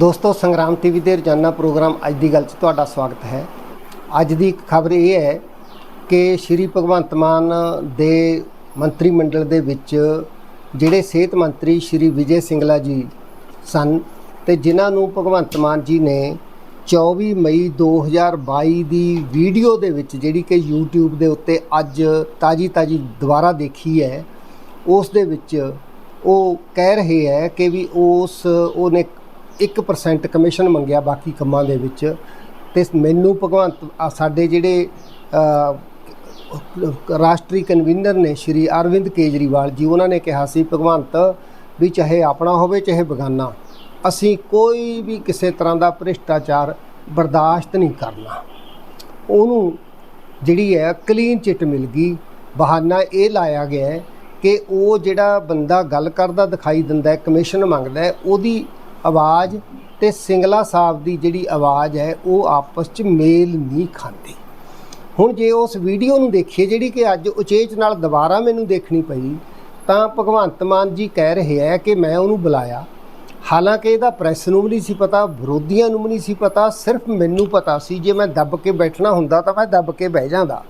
ਦੋਸਤੋ, ਸੰਗਰਾਮ ਟੀਵੀ ਦੇ ਰੋਜ਼ਾਨਾ ਪ੍ਰੋਗਰਾਮ ਅੱਜ ਦੀ ਗੱਲ 'ਚ ਤੁਹਾਡਾ ਸਵਾਗਤ ਹੈ। ਅੱਜ ਦੀ ਇੱਕ ਖਬਰ ਇਹ ਹੈ ਕਿ ਸ਼੍ਰੀ ਭਗਵੰਤ ਮਾਨ ਦੇ ਮੰਤਰੀ ਮੰਡਲ ਦੇ ਵਿੱਚ ਜਿਹੜੇ ਸਿਹਤ ਮੰਤਰੀ ਸ਼੍ਰੀ ਵਿਜੇ ਸਿੰਗਲਾ ਜੀ ਸਨ ਤੇ ਜਿਨ੍ਹਾਂ ਨੂੰ ਭਗਵੰਤ ਮਾਨ ਜੀ ਨੇ 24 ਮਈ 2022 ਦੀ ਵੀਡੀਓ ਦੇ ਵਿੱਚ ਜਿਹੜੀ ਕਿ YouTube ਦੇ ਉੱਤੇ ਅੱਜ ਤਾਜੀ ਤਾਜੀ ਦੁਬਾਰਾ ਦੇਖੀ ਹੈ, ਉਸ ਦੇ ਵਿੱਚ ਉਹ ਕਹਿ ਰਹੇ ਹੈ ਕਿ ਵੀ ਉਸ, ਉਹਨੇ 1% ਕਮਿਸ਼ਨ ਮੰਗਿਆ ਬਾਕੀ ਕੰਮਾਂ ਦੇ ਵਿੱਚ ਤੇ ਮੈਨੂੰ ਭਗਵੰਤ ਸਾਡੇ ਜਿਹੜੇ ਰਾਸ਼ਟਰੀ ਕਨਵੀਨਰ ਨੇ ਸ਼੍ਰੀ ਅਰਵਿੰਦ ਕੇਜਰੀਵਾਲ ਜੀ, ਉਹਨਾਂ ਨੇ ਕਿਹਾ ਸੀ, ਭਗਵੰਤ, ਵੀ ਚਾਹੇ ਆਪਣਾ ਹੋਵੇ, ਚਾਹੇ ਬਗਾਨਾ, ਅਸੀਂ ਕੋਈ ਵੀ ਕਿਸੇ ਤਰ੍ਹਾਂ ਦਾ ਭ੍ਰਿਸ਼ਟਾਚਾਰ ਬਰਦਾਸ਼ਤ ਨਹੀਂ ਕਰਨਾ। ਉਹਨੂੰ ਜਿਹੜੀ ਹੈ ਕਲੀਨ ਚਿੱਟ ਮਿਲ ਗਈ। ਬਹਾਨਾ ਇਹ ਲਾਇਆ ਗਿਆ ਕਿ ਉਹ ਜਿਹੜਾ ਬੰਦਾ ਗੱਲ ਕਰਦਾ, ਦਿਖਾਈ ਦਿੰਦਾ ਹੈ ਕਮਿਸ਼ਨ ਮੰਗਦਾ ਹੈ, ਉਹਦੀ ਆਵਾਜ਼ ਤੇ ਸਿੰਗਲਾ ਸਾਹਿਬ ਦੀ ਜਿਹੜੀ ਆਵਾਜ਼ ਹੈ, ਉਹ ਆਪਸ 'ਚ ਮੇਲ ਨਹੀਂ ਖਾਂਦੀ। ਹੁਣ ਜੇ ਉਸ ਵੀਡੀਓ ਨੂੰ ਦੇਖੀਏ, ਜਿਹੜੀ ਕਿ ਅੱਜ ਉਚੇਚ ਨਾਲ ਦੁਬਾਰਾ ਮੈਨੂੰ ਦੇਖਣੀ ਪਈ, ਤਾਂ ਭਗਵੰਤ ਮਾਨ ਜੀ ਕਹਿ ਰਹੇ ਹੈ ਕਿ ਮੈਂ ਉਹਨੂੰ ਬੁਲਾਇਆ। ਹਾਲਾਂਕਿ ਇਹਦਾ ਪ੍ਰੈਸ ਨੂੰ ਵੀ ਨਹੀਂ ਸੀ ਪਤਾ, ਵਿਰੋਧੀਆਂ ਨੂੰ ਵੀ ਨਹੀਂ ਸੀ ਪਤਾ, ਸਿਰਫ ਮੈਨੂੰ ਪਤਾ ਸੀ, ਜੇ ਮੈਂ ਦੱਬ ਕੇ ਬੈਠਣਾ ਹੁੰਦਾ ਤਾਂ ਮੈਂ ਦੱਬ ਕੇ ਬਹਿ ਜਾਂਦਾ।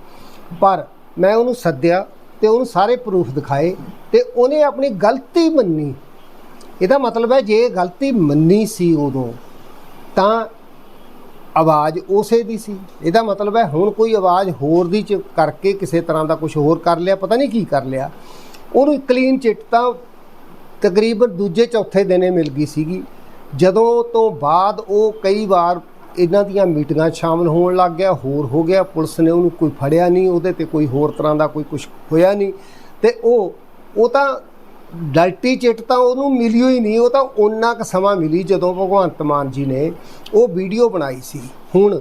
ਪਰ ਮੈਂ ਉਹਨੂੰ ਸੱਦਿਆ ਤੇ ਉਹਨੂੰ ਸਾਰੇ ਪ੍ਰੂਫ ਦਿਖਾਏ ਤੇ ਉਹਨੇ ਆਪਣੀ ਗਲਤੀ ਮੰਨੀ। ਇਹਦਾ ਮਤਲਬ ਹੈ ਜੇ ਗਲਤੀ ਮੰਨੀ ਸੀ ਉਦੋਂ, ਤਾਂ ਆਵਾਜ਼ ਉਸੇ ਦੀ ਸੀ। ਇਹਦਾ ਮਤਲਬ ਹੈ ਹੁਣ ਕੋਈ ਆਵਾਜ਼ ਹੋਰ ਦੀ ਚ ਕਰਕੇ ਕਿਸੇ ਤਰ੍ਹਾਂ ਦਾ ਕੁਝ ਹੋਰ ਕਰ ਲਿਆ, ਪਤਾ ਨਹੀਂ ਕੀ ਕਰ ਲਿਆ। ਉਹਨੂੰ ਕਲੀਨ ਚਿੱਟ ਤਾਂ ਤਕਰੀਬਨ ਦੂਜੇ ਚੌਥੇ ਦਿਨੇ ਮਿਲ ਗਈ ਸੀਗੀ। ਜਦੋਂ ਤੋਂ ਬਾਅਦ ਉਹ ਕਈ ਵਾਰ ਇਹਨਾਂ ਦੀਆਂ ਮੀਟਿੰਗਾਂ 'ਚ ਸ਼ਾਮਲ ਹੋਣ ਲੱਗ ਗਿਆ, ਹੋਰ ਹੋ ਗਿਆ, ਪੁਲਿਸ ਨੇ ਉਹਨੂੰ ਕੋਈ ਫੜਿਆ ਨਹੀਂ, ਉਹਦੇ ਤੇ ਕੋਈ ਹੋਰ ਤਰ੍ਹਾਂ ਦਾ ਕੋਈ ਕੁਝ ਹੋਇਆ ਨਹੀਂ। ਤੇ ਉਹ ਉਹ ਤਾਂ ਡਲਟੀ ਚਿੱਟ ਤਾਂ ਉਹਨੂੰ ਮਿਲੀ ਹੋਈ ਨਹੀਂ, ਉਹ ਤਾਂ ਉਹਨਾਂ ਕੁ ਸਮਾਂ ਮਿਲੀ ਜਦੋਂ ਭਗਵੰਤ ਮਾਨ ਜੀ ਨੇ ਉਹ ਵੀਡੀਓ ਬਣਾਈ ਸੀ। ਹੁਣ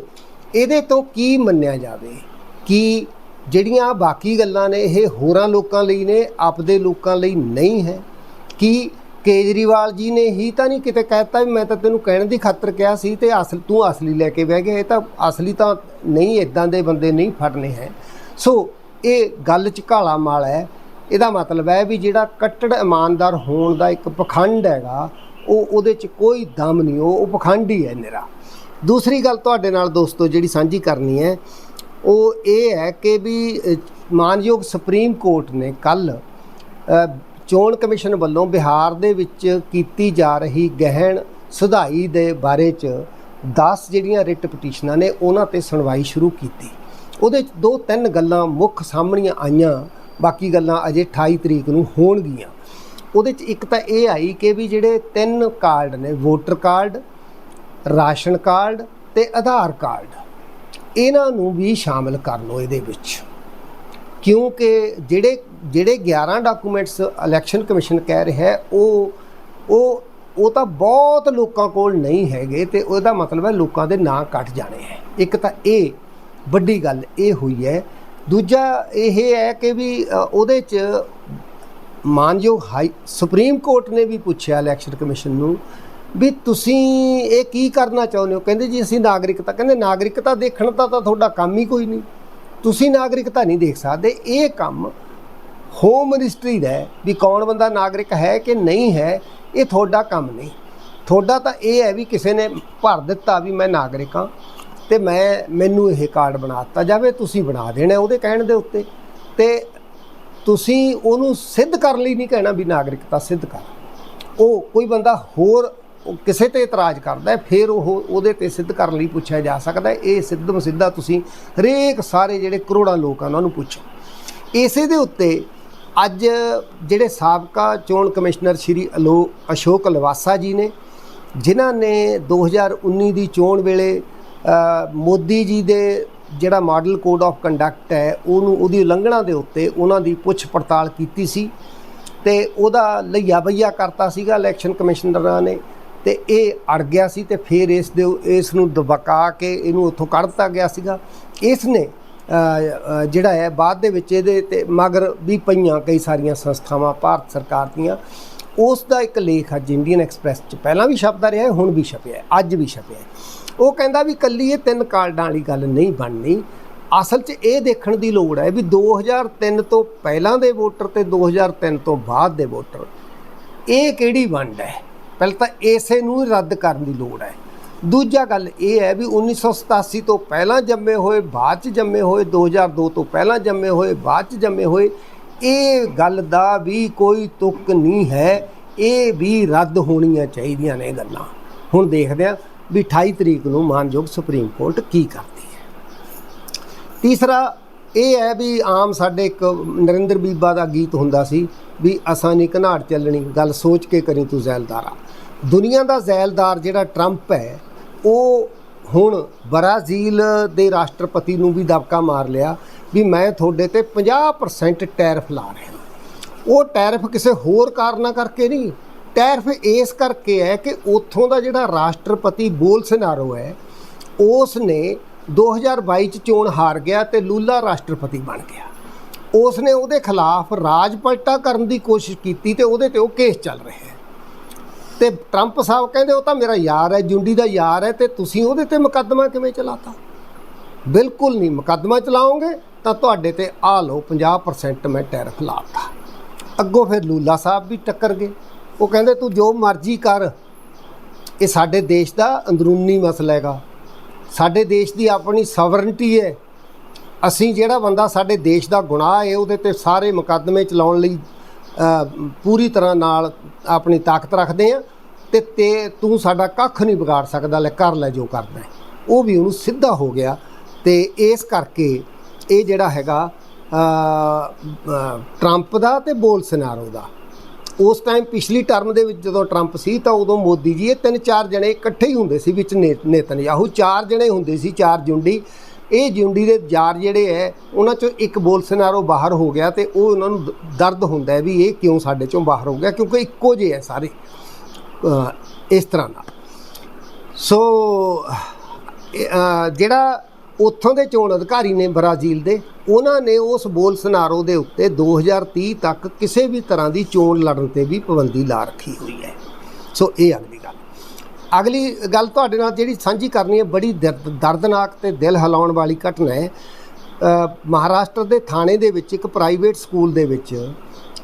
ਇਹਦੇ ਤੋਂ ਕੀ ਮੰਨਿਆ ਜਾਵੇ ਕਿ ਜਿਹੜੀਆਂ ਬਾਕੀ ਗੱਲਾਂ ਨੇ, ਇਹ ਹੋਰਾਂ ਲੋਕਾਂ ਲਈ ਨੇ, ਆਪਦੇ ਲੋਕਾਂ ਲਈ ਨਹੀਂ ਹੈ? ਕਿ ਕੇਜਰੀਵਾਲ ਜੀ ਨੇ ਹੀ ਤਾਂ ਨਹੀਂ ਕਿਤੇ ਕਹਿਤਾ ਵੀ ਮੈਂ ਤਾਂ ਤੈਨੂੰ ਕਹਿਣ ਦੀ ਖਾਤਰ ਕਿਹਾ ਸੀ ਤੇ ਅਸਲ ਤੂੰ ਅਸਲੀ ਲੈ ਕੇ ਬਹਿ ਗਿਆ, ਇਹ ਤਾਂ ਅਸਲੀ ਤਾਂ ਨਹੀਂ ਇਦਾਂ ਦੇ ਬੰਦੇ ਨਹੀਂ ਫੜਨੇ ਹੈ। ਸੋ ਇਹ ਗੱਲ ਚ ਕਾਲਾ ਮਾਲ ਹੈ। ਇਹਦਾ ਮਤਲਬ ਹੈ ਵੀ ਜਿਹੜਾ ਕੱਟੜ ਇਮਾਨਦਾਰ ਹੋਣ ਦਾ ਇੱਕ ਪਖੰਡ ਹੈਗਾ, ਉਹ ਉਹਦੇ ਚ ਕੋਈ ਦਮ ਨਹੀਂ, ਉਹ ਉਹ ਪਖੰਡ ਹੀ ਹੈ ਨਿਰਾ ਦੂਸਰੀ ਗੱਲ ਤੁਹਾਡੇ ਨਾਲ ਦੋਸਤੋ ਜਿਹੜੀ ਸਾਂਝੀ ਕਰਨੀ ਹੈ, ਉਹ ਇਹ ਹੈ ਕਿ ਵੀ ਮਾਨਯੋਗ ਸੁਪਰੀਮ ਕੋਰਟ ਨੇ ਕੱਲ ਚੋਣ ਕਮਿਸ਼ਨ ਵੱਲੋਂ ਬਿਹਾਰ ਦੇ ਵਿੱਚ ਕੀਤੀ ਜਾ ਰਹੀ ਗਹਿਣ ਸੁਧਾਈ ਦੇ ਬਾਰੇ ਚ 10 ਜਿਹੜੀਆਂ ਰਿਟ ਪਟੀਸ਼ਨਾਂ ਨੇ, ਉਹਨਾਂ ਤੇ ਸੁਣਵਾਈ ਸ਼ੁਰੂ ਕੀਤੀ। ਉਹਦੇ ਚ ਦੋ ਤਿੰਨ ਗੱਲਾਂ ਮੁੱਖ ਸਾਹਮਣੀਆਂ ਆਈਆਂ। ਬਾਕੀ ਗੱਲਾਂ ਅਜੇ 28 ਤਰੀਕ ਨੂੰ ਹੋਣਗੀਆਂ। ਉਹਦੇ ਚ ਇੱਕ ਤਾਂ ਇਹ ਆਈ ਕਿ ਵੀ ਜਿਹੜੇ ਤਿੰਨ ਕਾਰਡ ਨੇ, ਵੋਟਰ ਕਾਰਡ, ਰਾਸ਼ਨ ਕਾਰਡ ਤੇ ਆਧਾਰ ਕਾਰਡ, ਇਹਨਾਂ ਨੂੰ ਵੀ ਸ਼ਾਮਲ ਕਰ ਲਓ ਇਹਦੇ ਵਿੱਚ। ਕਿਉਂਕਿ ਜਿਹੜੇ ਜਿਹੜੇ 11 ਡਾਕੂਮੈਂਟਸ ਇਲੈਕਸ਼ਨ ਕਮਿਸ਼ਨ ਕਹਿ ਰਿਹਾ ਹੈ, ਉਹ ਉਹ ਉਹ ਤਾਂ ਬਹੁਤ ਲੋਕਾਂ ਕੋਲ ਨਹੀਂ ਹੈਗੇ ਤੇ ਉਹਦਾ ਮਤਲਬ ਹੈ ਲੋਕਾਂ ਦੇ ਨਾਂ ਕੱਟ ਜਾਣੇ ਹੈ। ਇੱਕ ਤਾਂ ਇਹ ਵੱਡੀ ਗੱਲ ਇਹ ਹੋਈ ਹੈ ਦੂਜਾ ਇਹ ਹੈ ਕਿ ਵੀ ਉਹਦੇ ਚ ਮਾਨਯੋਗ ਹਾਈ, ਸੁਪਰੀਮ ਕੋਰਟ ਨੇ ਵੀ ਪੁੱਛਿਆ ਇਲੈਕਸ਼ਨ ਕਮਿਸ਼ਨ ਨੂੰ ਵੀ ਤੁਸੀਂ ਇਹ ਕੀ ਕਰਨਾ ਚਾਹੁੰਦੇ ਹੋ? ਕਹਿੰਦੇ ਜੀ, ਅਸੀਂ ਨਾਗਰਿਕਤਾ, ਕਹਿੰਦੇ ਨਾਗਰਿਕਤਾ ਦੇਖਣ ਦਾ ਤਾਂ ਤੁਹਾਡਾ ਕੰਮ ਹੀ ਕੋਈ ਨਹੀਂ। ਤੁਸੀਂ ਨਾਗਰਿਕਤਾ ਨਹੀਂ ਦੇਖ ਸਕਦੇ। ਇਹ ਕੰਮ ਹੋਮ ਮਿਨਿਸਟਰੀ ਦਾ ਵੀ ਕੌਣ ਬੰਦਾ ਨਾਗਰਿਕ ਹੈ ਕਿ ਨਹੀਂ ਹੈ, ਇਹ ਤੁਹਾਡਾ ਕੰਮ ਨਹੀਂ। ਤੁਹਾਡਾ ਤਾਂ ਇਹ ਹੈ ਵੀ ਕਿਸੇ ਨੇ ਭਰ ਦਿੱਤਾ ਵੀ ਮੈਂ ਨਾਗਰਿਕ ਹਾਂ। ਤੇ ਮੈਂ, ਮੈਨੂੰ ਇਹ ਕਾਰਡ ਬਣਾ ਦਿੱਤਾ ਜਾਵੇ, ਤੁਸੀਂ ਬਣਾ ਦੇਣਾ ਉਹਦੇ ਕਹਿਣ ਦੇ ਉੱਤੇ। ਤੇ ਤੁਸੀਂ ਉਹਨੂੰ ਸਿੱਧ ਕਰਨ ਲਈ, ਨਹੀਂ ਕਹਿਣਾ ਵੀ ਨਾਗਰਿਕਤਾ ਸਿੱਧ ਕਰ। ਉਹ ਕੋਈ ਬੰਦਾ ਹੋਰ ਕਿਸੇ ਤੇ ਇਤਰਾਜ਼ ਕਰਦਾ ਹੈ, ਫਿਰ ਉਹ ਉਹਦੇ ਤੇ ਸਿੱਧ ਕਰਨ ਲਈ ਪੁੱਛਿਆ ਜਾ ਸਕਦਾ ਹੈ। ਇਹ ਸਿੱਧ ਮਸਿੱਧਾ ਤੁਸੀਂ ਹਰੇਕ ਸਾਰੇ ਜਿਹੜੇ ਕਰੋੜਾਂ ਲੋਕ ਆ, ਉਹਨਾਂ ਨੂੰ ਪੁੱਛੋ। ਇਸੇ ਦੇ ਉੱਤੇ ਅੱਜ ਜਿਹੜੇ ਸਾਬਕਾ ਚੋਣ ਕਮਿਸ਼ਨਰ ਸ਼੍ਰੀ ਅਲੋ, ਅਸ਼ੋਕ ਲਵਾਸਾ ਜੀ ਨੇ, ਜਿਨ੍ਹਾਂ ਨੇ 2019 ਦੀ ਚੋਣ ਵੇਲੇ ਮੋਦੀ ਜੀ ਦੇ ਜਿਹੜਾ ਮਾਡਲ ਕੋਡ ਆਫ ਕੰਡਕਟ ਹੈ, ਉਹਨੂੰ ਉਹਦੀ ਉਲੰਘਣਾ ਦੇ ਉੱਤੇ ਉਹਨਾਂ ਦੀ ਪੁੱਛ ਪੜਤਾਲ ਕੀਤੀ ਸੀ ਤੇ ਉਹਦਾ ਲਈਆ ਬਈਆ ਕਰਤਾ ਸੀਗਾ ਇਲੈਕਸ਼ਨ ਕਮਿਸ਼ਨਰਾਂ ਨੇ ਤੇ ਇਹ ਅੜ ਗਿਆ ਸੀ ਤੇ ਫਿਰ ਇਸ ਦੇ ਇਸ ਨੂੰ ਦਬਕਾ ਕੇ ਇਹਨੂੰ ਉੱਥੋਂ ਕੱਢ ਦਿੱਤਾ ਗਿਆ ਸੀਗਾ। ਇਸ ਨੇ ਜਿਹੜਾ ਹੈ, ਬਾਅਦ ਦੇ ਵਿੱਚ ਇਹਦੇ ਤੇ ਮਗਰ ਵੀ ਪਈਆਂ ਕਈ ਸਾਰੀਆਂ ਸੰਸਥਾਵਾਂ, ਭਾਰਤ ਸਰਕਾਰ ਦੀਆਂ। ਉਸ ਦਾ ਇੱਕ ਲੇਖ ਅੱਜ ਇੰਡੀਅਨ ਐਕਸਪ੍ਰੈਸ 'ਚ ਪਹਿਲਾਂ ਵੀ ਛਪਦਾ ਰਿਹਾ ਹੁਣ ਵੀ ਛਪਿਆ ਅੱਜ ਵੀ ਛਪਿਆ ਉਹ ਕਹਿੰਦਾ ਵੀ ਕੱਲੀ ਇਹ ਤਿੰਨ ਕਾਰਡਾਂ ਵਾਲੀ ਗੱਲ ਨਹੀਂ ਬਣਨੀ। ਅਸਲ 'ਚ ਇਹ ਦੇਖਣ ਦੀ ਲੋੜ ਹੈ ਵੀ 2003 ਤੋਂ ਪਹਿਲਾਂ ਦੇ ਵੋਟਰ ਤੇ 2003 ਤੋਂ ਬਾਅਦ ਦੇ ਵੋਟਰ, ਇਹ ਕਿਹੜੀ ਵੰਡ ਹੈ? ਪਹਿਲਾਂ ਤਾਂ ਇਸੇ ਨੂੰ ਰੱਦ ਕਰਨ ਦੀ ਲੋੜ ਹੈ। ਦੂਜਾ ਗੱਲ ਇਹ ਹੈ ਵੀ 1987 ਤੋਂ ਪਹਿਲਾਂ ਜੰਮੇ ਹੋਏ, ਬਾਅਦ ਚ ਜੰਮੇ ਹੋਏ 2002 ਤੋਂ ਪਹਿਲਾਂ ਜੰਮੇ ਹੋਏ, ਬਾਅਦ ਚ ਜੰਮੇ ਹੋਏ, ਇਹ ਗੱਲ ਦਾ ਵੀ ਕੋਈ ਤੁਕ ਨਹੀਂ ਹੈ। ਇਹ ਵੀ ਰੱਦ ਹੋਣੀਆਂ ਚਾਹੀਦੀਆਂ ਨੇ ਇਹ ਗੱਲਾਂ। ਹੁਣ ਦੇਖਦੇ ਹਾਂ ਵੀ 28 ਤਰੀਕ ਨੂੰ ਮਾਨਯੋਗ ਸੁਪਰੀਮ ਕੋਰਟ ਕੀ ਕਰਦੀ ਹੈ? ਤੀਸਰਾ, ਇਹ ਹੈ ਵੀ ਆਮ ਸਾਡੇ ਇੱਕ ਨਰਿੰਦਰ ਬੀਬਾ ਦਾ ਗੀਤ ਹੁੰਦਾ ਸੀ ਵੀ ਅਸਾਂ ਨਹੀਂ ਘਨਾੜ ਚੱਲਣੀ, ਗੱਲ ਸੋਚ ਕੇ ਕਰੀ ਤੂੰ ਜ਼ੈਲਦਾਰਾ। ਦੁਨੀਆ ਦਾ ਜ਼ੈਲਦਾਰ ਜਿਹੜਾ ਟਰੰਪ ਹੈ, ਉਹ ਹੁਣ ਬਰਾਜ਼ੀਲ ਦੇ ਰਾਸ਼ਟਰਪਤੀ ਨੂੰ ਵੀ ਦਬਕਾ ਮਾਰ ਲਿਆ ਵੀ ਮੈਂ ਤੁਹਾਡੇ ਤੇ 50% ਟੈਰਿਫ ਲਾ ਰਿਹਾ। ਉਹ ਟੈਰਿਫ ਕਿਸੇ ਹੋਰ ਕਾਰਨਾਂ ਕਰਕੇ ਨਹੀਂ ਟੈਰਫ ਇਸ ਕਰਕੇ ਹੈ ਕਿ ਉੱਥੋਂ ਦਾ ਜਿਹੜਾ ਰਾਸ਼ਟਰਪਤੀ ਬੋਲਸਨਾਰੋ ਹੈ ਉਸ ਨੇ 2022 ਚ ਚੋਣ ਹਾਰ ਗਿਆ ਤੇ ਲੂਲਾ ਰਾਸ਼ਟਰਪਤੀ ਬਣ ਗਿਆ। ਉਸ ਨੇ ਉਹਦੇ ਖਿਲਾਫ ਰਾਜ ਪਲਟਾ ਕਰਨ ਦੀ ਕੋਸ਼ਿਸ਼ ਕੀਤੀ ਤੇ ਉਹਦੇ ਤੇ ਉਹ ਕੇਸ ਚੱਲ ਰਿਹਾ ਹੈ। ਤੇ ਟਰੰਪ ਸਾਹਿਬ ਕਹਿੰਦੇ, ਉਹ ਤਾਂ ਮੇਰਾ ਯਾਰ ਹੈ, ਜੁੰਡੀ ਦਾ ਯਾਰ ਹੈ, ਤੇ ਤੁਸੀਂ ਉਹਦੇ ਤੇ ਮੁਕੱਦਮਾ ਕਿਵੇਂ ਚਲਾਤਾ? ਬਿਲਕੁਲ ਨਹੀਂ, ਮੁਕੱਦਮਾ ਚਲਾਓਗੇ ਤਾਂ ਤੁਹਾਡੇ ਤੇ ਆ ਲਓ 50% ਮੈਂ ਟੈਰਿਫ ਲਾਤਾ ਅੱਗੋਂ ਫਿਰ ਲੂਲਾ ਸਾਹਿਬ ਵੀ ਟੱਕਰ ਗਏ। ਉਹ ਕਹਿੰਦੇ, ਤੂੰ ਜੋ ਮਰਜ਼ੀ ਕਰ। ਇਹ ਸਾਡੇ ਦੇਸ਼ ਦਾ ਅੰਦਰੂਨੀ ਮਸਲਾ ਹੈਗਾ। ਸਾਡੇ ਦੇਸ਼ ਦੀ ਆਪਣੀ ਸਵਰਨਟੀ ਹੈ। ਅਸੀਂ ਜਿਹੜਾ ਬੰਦਾ ਸਾਡੇ ਦੇਸ਼ ਦਾ ਗੁਨਾਹ ਹੈ, ਉਹਦੇ ਤੇ ਸਾਰੇ ਮੁਕੱਦਮੇ ਚਲਾਉਣ ਲਈ ਪੂਰੀ ਤਰ੍ਹਾਂ ਨਾਲ ਆਪਣੀ ਤਾਕਤ ਰੱਖਦੇ ਆ ਤੇ ਤੇ ਤੂੰ ਸਾਡਾ ਕੱਖ ਨਹੀਂ ਵਿਗਾੜ ਸਕਦਾ, ਲੈ ਕਰ ਲੈ ਜੋ ਕਰਦਾ ਹੈ। ਉਹ ਵੀ ਉਹਨੂੰ ਸਿੱਧਾ ਹੋ ਗਿਆ ਤੇ ਇਸ ਕਰਕੇ ਇਹ ਜਿਹੜਾ ਹੈਗਾ ਟਰੰਪ ਦਾ ਤੇ ਬੋਲਸਨਾਰੋ ਦਾ। ਉਸ ਟਾਈਮ ਪਿਛਲੀ ਟਰਮ ਦੇ ਵਿੱਚ ਜਦੋਂ ਟਰੰਪ ਸੀ ਤਾਂ ਉਦੋਂ ਮੋਦੀ ਜੀ ਇਹ ਤਿੰਨ ਚਾਰ ਜਣੇ ਇਕੱਠੇ ਹੀ ਹੁੰਦੇ ਸੀ ਵਿੱਚ ਨੇ- ਨੇਤਨਯਾਹੂ। ਚਾਰ ਜਣੇ ਹੁੰਦੇ ਸੀ, ਚਾਰ ਜੁੰਡੀ। ਇਹ ਜੁੰਡੀ ਦੇ ਯਾਰ ਜਿਹੜੇ ਹੈ ਉਹਨਾਂ ਚੋਂ ਇੱਕ ਬੋਲਸਨਾਰੋ ਬਾਹਰ ਹੋ ਗਿਆ ਤੇ ਉਹ ਉਹਨਾਂ ਨੂੰ ਦ- ਦਰਦ ਹੁੰਦਾ ਹੈ ਵੀ ਇਹ ਕਿਉਂ ਸਾਡੇ ਚੋਂ ਬਾਹਰ ਹੋ ਗਿਆ ਕਿਉਂਕਿ ਇੱਕੋ ਜਿਹੇ ਹੈ ਸਾਰੇ। ਇਸ ਤਰ੍ਹਾਂ ਦਾ। ਸੋ ਜਿਹੜਾ ਉੱਥੋਂ ਦੇ ਚੋਣ ਅਧਿਕਾਰੀ ਨੇ ਬ੍ਰਾਜ਼ੀਲ ਦੇ। ਉਹਨਾਂ ਨੇ ਉਸ ਬੋਲਸਨਾਰੋ ਦੇ ਉੱਤੇ 2030 ਤੱਕ ਕਿਸੇ ਵੀ ਤਰ੍ਹਾਂ ਦੀ ਚੋਣ ਲੜਨ ਤੇ ਵੀ ਪਾਬੰਦੀ ਲਾ ਰੱਖੀ ਹੋਈ ਹੈ। ਸੋ ਇਹ ਅਗਲੀ ਗੱਲ। ਅਗਲੀ ਗੱਲ ਤੁਹਾਡੇ ਨਾਲ ਜਿਹੜੀ ਸਾਂਝੀ ਕਰਨੀ ਹੈ, ਬੜੀ ਦਰਦ- ਦਰਦਨਾਕ ਤੇ ਦਿਲ ਹਿਲਾਉਣ ਵਾਲੀ ਘਟਨਾ ਹੈ। ਮਹਾਰਾਸ਼ਟਰ ਦੇ ਥਾਣੇ ਦੇ ਵਿੱਚ ਇੱਕ ਪ੍ਰਾਈਵੇਟ ਸਕੂਲ ਦੇ ਵਿੱਚ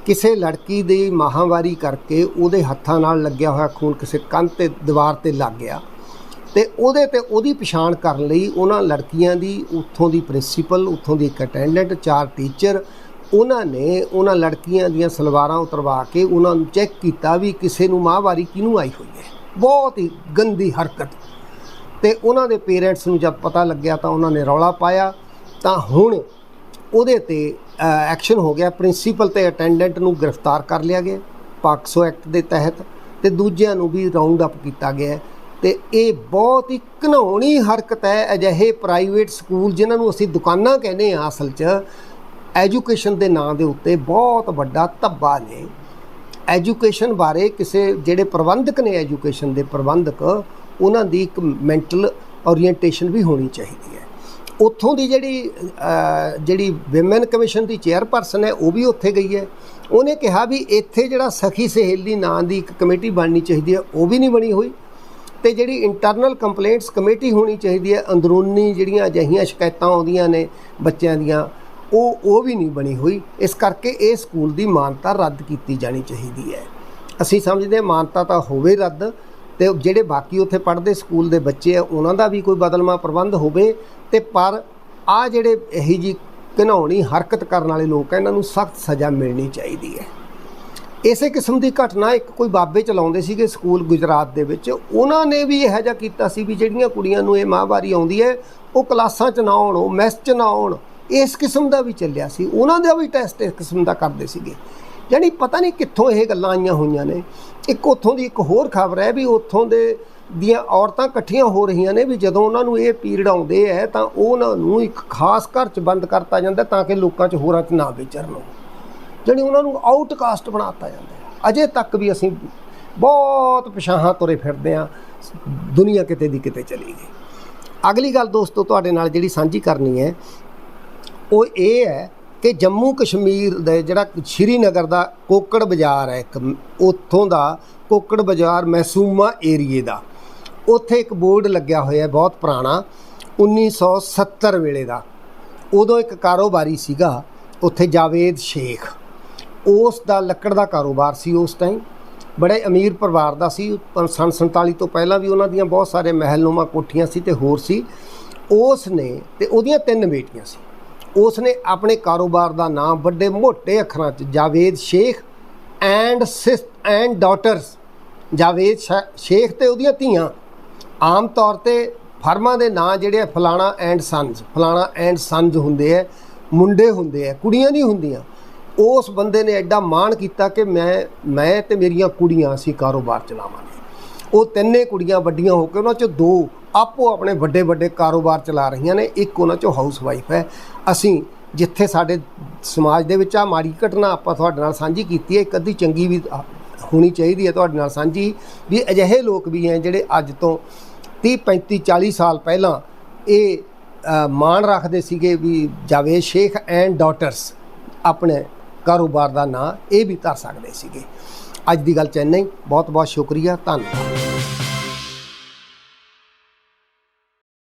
ਕਿਸੇ ਲੜਕੀ ਦੀ ਮਾਹਵਾਰੀ ਕਰਕੇ ਉਹਦੇ ਹੱਥਾਂ ਨਾਲ ਲੱਗਿਆ ਹੋਇਆ ਖੂਨ ਕਿਸੇ ਕੰਧ ਤੇ, ਦੀਵਾਰ ਤੇ ਲੱਗ ਗਿਆ। ਤੇ ਉਹਦੇ ਤੇ ਉਹਦੀ ਪਛਾਣ ਕਰਨ ਲਈ ਉਹਨਾਂ ਲੜਕੀਆਂ ਦੀ, ਉੱਥੋਂ ਦੀ ਪ੍ਰਿੰਸੀਪਲ, ਉੱਥੋਂ ਦੀ ਇੱਕ ਅਟੈਂਡੈਂਟ ਚਾਰ ਟੀਚਰ ਉਹਨਾਂ ਨੇ ਉਹਨਾਂ ਲੜਕੀਆਂ ਦੀਆਂ ਸਲਵਾਰਾਂ ਉਤਰਵਾ ਕੇ ਉਹਨਾਂ ਨੂੰ ਚੈੱਕ ਕੀਤਾ ਵੀ ਕਿਸੇ ਨੂੰ ਮਾਹਵਾਰੀ ਕਿਹਨੂੰ ਆਈ ਹੋਈ ਹੈ। ਬਹੁਤ ਹੀ ਗੰਦੀ ਹਰਕਤ। ਤੇ ਉਹਨਾਂ ਦੇ ਪੇਰੈਂਟਸ ਨੂੰ ਜਦ ਪਤਾ ਲੱਗਿਆ ਤਾਂ ਉਹਨਾਂ ਨੇ ਰੌਲਾ ਪਾਇਆ। ਤਾਂ ਹੁਣ ਉਹਦੇ ਤੇ ਐਕਸ਼ਨ ਹੋ ਗਿਆ। ਪ੍ਰਿੰਸੀਪਲ ਤੇ ਅਟੈਂਡੈਂਟ ਨੂੰ ਗ੍ਰਿਫਤਾਰ ਕਰ ਲਿਆ ਗਿਆ। ਪਾਕਸੋ ਐਕਟ ਦੇ ਤਹਿਤ ਤੇ ਦੂਜਿਆਂ ਨੂੰ ਵੀ ਰਾਉਂਡ ਅਪ ਕੀਤਾ ਗਿਆ। ਤੇ ਇਹ ਬਹੁਤ ਹੀ ਘਿਨਾਉਣੀ ਹਰਕਤ ਹੈ ਅਜਿਹੇ ਪ੍ਰਾਈਵੇਟ ਸਕੂਲ ਜਿਨ੍ਹਾਂ ਨੂੰ ਅਸੀਂ ਦੁਕਾਨਾਂ ਕਹਿੰਦੇ ਆ ਅਸਲ 'ਚ। ਐਜੂਕੇਸ਼ਨ ਦੇ ਨਾਂ ਦੇ ਉੱਤੇ ਬਹੁਤ ਵੱਡਾ ਧੱਬਾ ਨੇ। ਐਜੂਕੇਸ਼ਨ ਬਾਰੇ ਕਿਸੇ ਜਿਹੜੇ ਪ੍ਰਬੰਧਕ ਨੇ ਐਜੂਕੇਸ਼ਨ ਦੇ ਪ੍ਰਬੰਧਕ, ਉਹਨਾਂ ਦੀ ਇੱਕ ਮੈਂਟਲ ਓਰੀਐਂਟੇਸ਼ਨ ਵੀ ਹੋਣੀ ਚਾਹੀਦੀ ਹੈ। ਉੱਥੋਂ ਦੀ ਜਿਹੜੀ ਜਿਹੜੀ ਵਿਮਨ ਕਮਿਸ਼ਨ ਦੀ ਚੇਅਰਪਰਸਨ ਹੈ, ਉਹ ਵੀ ਉੱਥੇ ਗਈ ਹੈ। ਉਹਨੇ ਕਿਹਾ ਵੀ ਇੱਥੇ ਜਿਹੜਾ ਸਖੀ ਸਹੇਲੀ ਨਾਂ ਦੀ ਇੱਕ ਕਮੇਟੀ ਬਣਨੀ ਚਾਹੀਦੀ ਹੈ, ਉਹ ਵੀ ਨਹੀਂ ਬਣੀ ਹੋਈ। ਤੇ ਜਿਹੜੀ ਇੰਟਰਨਲ ਕੰਪਲੇਂਟਸ ਕਮੇਟੀ ਹੋਣੀ ਚਾਹੀਦੀ ਹੈ, ਅੰਦਰੂਨੀ ਜਿਹੜੀਆਂ ਅਜਿਹੀਆਂ ਸ਼ਿਕਾਇਤਾਂ ਆਉਂਦੀਆਂ ਨੇ ਬੱਚਿਆਂ ਦੀਆਂ, ਉਹ ਉਹ ਵੀ ਨਹੀਂ ਬਣੀ ਹੋਈ। ਇਸ ਕਰਕੇ ਇਹ ਸਕੂਲ ਦੀ ਮਾਨਤਾ ਰੱਦ ਕੀਤੀ ਜਾਣੀ ਚਾਹੀਦੀ ਹੈ। ਅਸੀਂ ਸਮਝਦੇ ਹਾਂ ਮਾਨਤਾ ਤਾਂ ਹੋਵੇ ਰੱਦ ਤੇ ਜਿਹੜੇ ਬਾਕੀ ਉੱਥੇ ਪੜ੍ਹਦੇ ਸਕੂਲ ਦੇ ਬੱਚੇ ਆ, ਉਹਨਾਂ ਦਾ ਵੀ ਕੋਈ ਬਦਲਮਾ ਪ੍ਰਬੰਧ ਹੋਵੇ ਤੇ ਪਰ ਆ ਜਿਹੜੇ ਇਹੀ ਜੀ ਘਿਨਾਉਣੀ ਹਰਕਤ ਕਰਨ ਵਾਲੇ ਲੋਕ ਆ, ਇਹਨਾਂ ਨੂੰ ਸਖਤ ਸਜ਼ਾ ਮਿਲਣੀ ਚਾਹੀਦੀ ਹੈ। ਇਸੇ ਕਿਸਮ ਦੀ ਘਟਨਾ ਇੱਕ ਕੋਈ ਬਾਬੇ ਚਲਾਉਂਦੇ ਸੀਗੇ ਸਕੂਲ ਗੁਜਰਾਤ ਦੇ ਵਿੱਚ। ਉਹਨਾਂ ਨੇ ਵੀ ਇਹੋ ਜਿਹਾ ਕੀਤਾ ਸੀ ਵੀ ਜਿਹੜੀਆਂ ਕੁੜੀਆਂ ਨੂੰ ਇਹ ਮਾਹਵਾਰੀ ਆਉਂਦੀ ਹੈ, ਉਹ ਕਲਾਸਾਂ 'ਚ ਨਾ ਆਉਣ ਉਹ ਮੈਸ 'ਚ ਨਾ ਆਉਣ ਇਸ ਕਿਸਮ ਦਾ ਵੀ ਚੱਲਿਆ ਸੀ। ਉਹਨਾਂ ਦਾ ਵੀ ਟੈਸਟ ਇਸ ਕਿਸਮ ਦਾ ਕਰਦੇ ਸੀਗੇ। ਯਾਨੀ ਪਤਾ ਨਹੀਂ ਕਿੱਥੋਂ ਇਹ ਗੱਲਾਂ ਆਈਆਂ ਹੋਈਆਂ ਨੇ। ਇੱਕ ਉੱਥੋਂ ਦੀ ਇੱਕ ਹੋਰ ਖਬਰ ਹੈ ਵੀ ਉੱਥੋਂ ਦੇ ਦੀਆਂ ਔਰਤਾਂ ਇਕੱਠੀਆਂ ਹੋ ਰਹੀਆਂ ਨੇ ਵੀ ਜਦੋਂ ਉਹਨਾਂ ਨੂੰ ਇਹ ਪੀਰੀਅਡ ਆਉਂਦੇ ਹੈ ਤਾਂ ਉਹਨਾਂ ਨੂੰ ਇੱਕ ਖਾਸ ਘਰ 'ਚ ਬੰਦ ਕਰਤਾ ਜਾਂਦਾ ਤਾਂ ਕਿ ਲੋਕਾਂ 'ਚ ਹੋਰਾਂ 'ਚ ਨਾ ਵਿਚਰਨ। ਉਹ ਜਿਹੜੀ ਉਹਨਾਂ ਨੂੰ ਆਊਟਕਾਸਟ ਬਣਾਤਾ ਜਾਂਦਾ ਹੈ। ਅਜੇ ਤੱਕ ਵੀ ਅਸੀਂ ਬਹੁਤ ਪਿਛਾਹਾਂ ਤੁਰੇ ਫਿਰਦੇ ਆ ਦੁਨੀਆ ਕਿਤੇ ਦੀ ਕਿਤੇ ਚਲੀ ਗਈ। ਅਗਲੀ ਗੱਲ ਦੋਸਤੋ, ਤੁਹਾਡੇ ਨਾਲ ਜਿਹੜੀ ਸਾਂਝੀ ਕਰਨੀ ਹੈ, ਉਹ ਇਹ ਹੈ ਕਿ ਜੰਮੂ ਕਸ਼ਮੀਰ ਦੇ ਜਿਹੜਾ ਸ਼੍ਰੀਨਗਰ ਦਾ ਕੋਕੜ ਬਾਜ਼ਾਰ ਹੈ, ਇੱਕ ਉੱਥੋਂ ਦਾ ਕੋਕੜ ਬਾਜ਼ਾਰ ਮੈਸੂਮਾ ਏਰੀਏ ਦਾ। ਉੱਥੇ ਇੱਕ ਬੋਰਡ ਲੱਗਿਆ ਹੋਇਆ ਹੈ, ਬਹੁਤ ਪੁਰਾਣਾ 1970 ਵੇਲੇ ਦਾ। ਉਦੋਂ ਇੱਕ ਕਾਰੋਬਾਰੀ ਸੀਗਾ, ਉੱਥੇ ਜਾਵੇਦ ਸ਼ੇਖ। ਉਸ ਦਾ ਲੱਕੜ ਦਾ ਕਾਰੋਬਾਰ ਸੀ ਉਸ ਟਾਈਮ। ਬੜੇ ਅਮੀਰ ਪਰਿਵਾਰ ਦਾ ਸੀ। ਪਰ ਸੰਨ 47 ਤੋਂ ਪਹਿਲਾਂ ਵੀ ਉਹਨਾਂ ਦੀਆਂ ਬਹੁਤ ਸਾਰੇ ਮਹਿਲਨੁਮਾ ਕੋਠੀਆਂ ਸੀ ਤੇ ਹੋਰ ਸੀ। ਉਸ ਨੇ ਤੇ ਉਹਦੀਆਂ ਤਿੰਨ ਬੇਟੀਆਂ ਸੀ। ਉਸ ਨੇ ਆਪਣੇ ਕਾਰੋਬਾਰ ਦਾ ਨਾਮ ਵੱਡੇ ਮੋٹے ਅੱਖਰਾਂ 'ਚ Javed Sheikh and sis and daughters. Javed Sheikh ਤੇ ਉਹਦੀਆਂ ਧੀਆਂ। ਆਮ ਤੌਰ ਤੇ ਫਰਮਾਂ ਦੇ ਨਾਂ ਜਿਹੜੇ ਆ, ਫਲਾਣਾ ਐਂਡ ਸਨਸ ਫਲਾਣਾ ਐਂਡ ਸਨਸ ਹੁੰਦੇ ਆ, ਮੁੰਡੇ ਹੁੰਦੇ ਆ, ਕੁੜੀਆਂ ਨਹੀਂ ਹੁੰਦੀਆਂ। ਉਸ ਬੰਦੇ ਨੇ ਐਡਾ ਮਾਣ ਕੀਤਾ ਕਿ ਮੈਂ ਮੈਂ ਤੇ ਮੇਰੀਆਂ ਕੁੜੀਆਂ ਅਸੀਂ ਕਾਰੋਬਾਰ ਚਲਾਵਾਂਗੇ। ਉਹ ਤਿੰਨੇ ਕੁੜੀਆਂ ਵੱਡੀਆਂ ਹੋ ਕੇ ਉਹਨਾਂ ਚੋਂ ਦੋ ਆਪੋ ਆਪਣੇ ਵੱਡੇ ਵੱਡੇ ਕਾਰੋਬਾਰ ਚਲਾ ਰਹੀਆਂ ਨੇ, ਇੱਕ ਉਹਨਾਂ ਚੋਂ ਹਾਊਸ ਵਾਈਫ ਹੈ। ਅਸੀਂ ਜਿੱਥੇ ਸਾਡੇ ਸਮਾਜ ਦੇ ਵਿੱਚ ਆ ਮਾੜੀ ਘਟਨਾ ਆਪਾਂ ਤੁਹਾਡੇ ਨਾਲ ਸਾਂਝੀ ਕੀਤੀ ਹੈ, ਇੱਕ ਅੱਧੀ ਚੰਗੀ ਵੀ ਹੋਣੀ ਚਾਹੀਦੀ ਹੈ ਤੁਹਾਡੇ ਨਾਲ ਸਾਂਝੀ, ਵੀ ਅਜਿਹੇ ਲੋਕ ਵੀ ਹੈ ਜਿਹੜੇ ਅੱਜ ਤੋਂ 30 35 40 ਸਾਲ ਪਹਿਲਾਂ ਇਹ ਮਾਣ ਰੱਖਦੇ ਸੀਗੇ ਵੀ ਜਾਵੇਦ ਸ਼ੇਖ ਐਂਡ ਡਾਟਰਸ ਆਪਣੇ ਕਾਰੋਬਾਰ ਦਾ ਨਾਂ ਇਹ ਵੀ ਧਰ ਸਕਦੇ ਸੀਗੇ। ਅੱਜ ਦੀ ਗੱਲ ਚ ਇੰਨਾ ਹੀ। ਬਹੁਤ ਬਹੁਤ ਸ਼ੁਕਰੀਆ। ਧੰਨਵਾਦ।